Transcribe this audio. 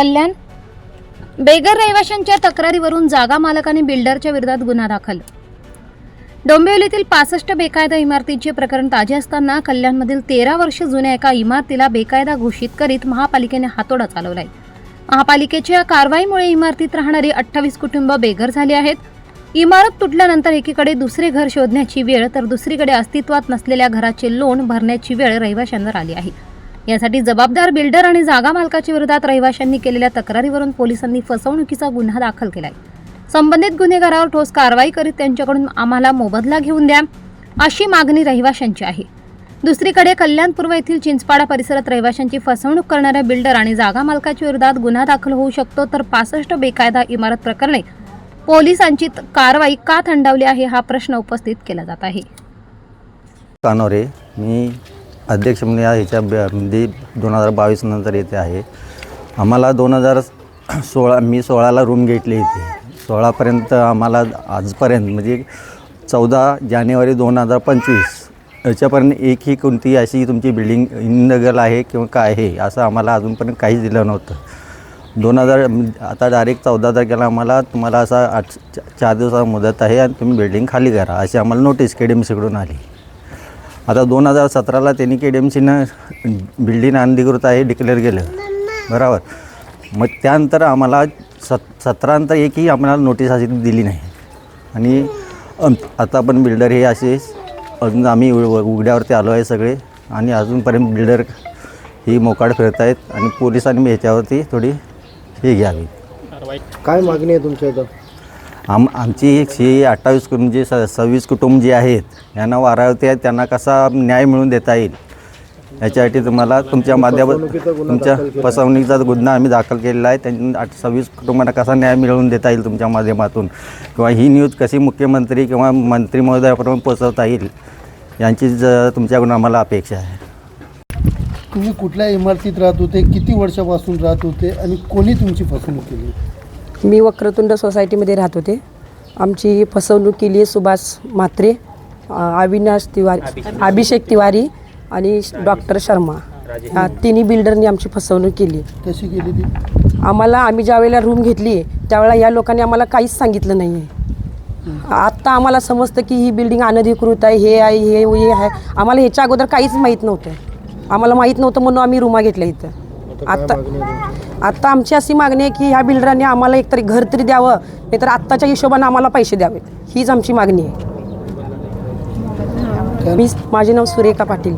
कल्याण? बेघर रहिवाशांच्या तक्रारीवरून जागा मालकाने बिल्डरच्या विरोधात गुन्हा दाखल. डोंबिवलीतील पासष्ट बेकायदा इमारतीचे प्रकरण ताजे असताना कल्याणमधील तेरा वर्ष जुन्या एका इमारतीला बेकायदा घोषित करीत महापालिकेने हातोडा चालवलाय. महापालिकेच्या कारवाईमुळे इमारतीत राहणारी अठ्ठावीस कुटुंब बेघर झाली आहेत. इमारत तुटल्यानंतर एकीकडे दुसरे घर शोधण्याची वेळ तर दुसरीकडे अस्तित्वात नसलेल्या घराचे लोन भरण्याची वेळ रहिवाशांवर आली आहे. यासाठी जबाबदार बिल्डर आणि जागा मालकाच्या विरोधात रहिवाशांनी केलेल्या तक्रारीवरून पोलिसांनी फसवणुकीचा गुन्हा दाखल केलाय. संबंधित गुन्हेगारावर ठोस कारवाई करीत त्यांच्याकडून आम्हाला मोबदला घेऊन द्या अशी मागणी रहिवाशांची आहे. दुसरीकडे कल्याण पूर्व येथील चिंचपाडा परिसरात रहिवाशांची फसवणूक करणाऱ्या बिल्डर आणि जागा मालकाच्या विरोधात गुन्हा दाखल होऊ शकतो तर पासष्ट बेकायदा इमारत प्रकरणे पोलिसांची कारवाई का थंडावली आहे हा प्रश्न उपस्थित केला जात आहे. कानोरे मी अध्यक्ष म्हणून या ह्याच्या ब- म्हणजे दोन हजार बावीस नंतर येते आहे. आम्हाला दोन हजार सोळा मी सोळाला रूम घेतली इथे. सोळापर्यंत आम्हाला आजपर्यंत म्हणजे चौदा जानेवारी दोन हजार पंचवीस याच्यापर्यंत एकही कोणती अशी तुमची बिल्डिंग इंदगल आहे किंवा काय आहे असं आम्हाला अजूनपर्यंत काहीच दिलं नव्हतं. दोन हजार आता डायरेक्ट चौदा तारखेला आम्हाला तुम्हाला असा आठ चा- चार दिवसाचा मुदत आहे आणि तुम्ही बिल्डिंग खाली करा अशी आम्हाला नोटीस के डी एम सीकडून आली. आता दोन हजार सतराला त्यांनी के डी एम सीनं बिल्डिंग अनधिकृत आहे डिक्लेअर केलं. बरोबर. मग त्यानंतर आम्हाला सत सतरानंतर एकही आम्हाला नोटीस अशी दिली नाही. आणि आता पण बिल्डर हे असे अजून आम्ही उ- उघड्यावरती आलो आहे सगळे. आणि अजूनपर्यंत बिल्डर ही मोकाड फिरत आहेत. आणि पोलिसांनी ह्याच्यावरती थोडी हे घ्यावी. काय मागणी आहे तुमच्या इथं? आम आमची एक ही अठ्ठावीस कुटुंब म्हणजे स सव्वीस कुटुंब जे आहेत यांना वारावते आहेत त्यांना कसा न्याय मिळवून देता येईल? याच्यासाठी तुम्हाला तुमच्या माध्यमात तुमच्या फसवणुकीचा गुन्हा आम्ही दाखल केलेला आहे त्यांच्या आठ सव्वीस कुटुंबांना कसा न्याय मिळवून देता येईल तुमच्या माध्यमातून? किंवा ही न्यूज कशी मुख्यमंत्री किंवा मंत्री महोदयापर्यंत पोचवता येईल? यांची ज तुमच्याकडून आम्हाला अपेक्षा आहे. तुम्ही कुठल्या इमारतीत राहत होते किती वर्षापासून राहत होते आणि कोणी तुमची फसवणूक केली? मी वक्रतुंड सोसायटीमध्ये राहत होते. आमची फसवणूक केली आहे सुभाष म्हात्रे अविनाश तिवारी अभिषेक तिवारी आणि डॉक्टर शर्मा. या तिन्ही बिल्डरनी आमची फसवणूक केली कशी केली ती? आम्हाला आम्ही ज्या वेळेला रूम घेतली त्यावेळेला या लोकांनी आम्हाला काहीच सांगितलं नाही आहे. आत्ता आम्हाला समजतं की ही बिल्डिंग अनधिकृत आहे हे आहे हे हे आहे. आम्हाला ह्याच्या अगोदर काहीच माहीत नव्हतं. आम्हाला माहीत नव्हतं म्हणून आम्ही रूमा घेतल्या इथं. आता आत्ता आत्ता आमची अशी मागणी आहे की ह्या बिल्डरांनी आम्हाला एकतरी घर तरी द्यावं नाहीतर आत्ताच्या हिशोबाने आम्हाला पैसे द्यावेत. हीच आमची मागणी आहे. मी माझे नाव सुरेखा पाटील.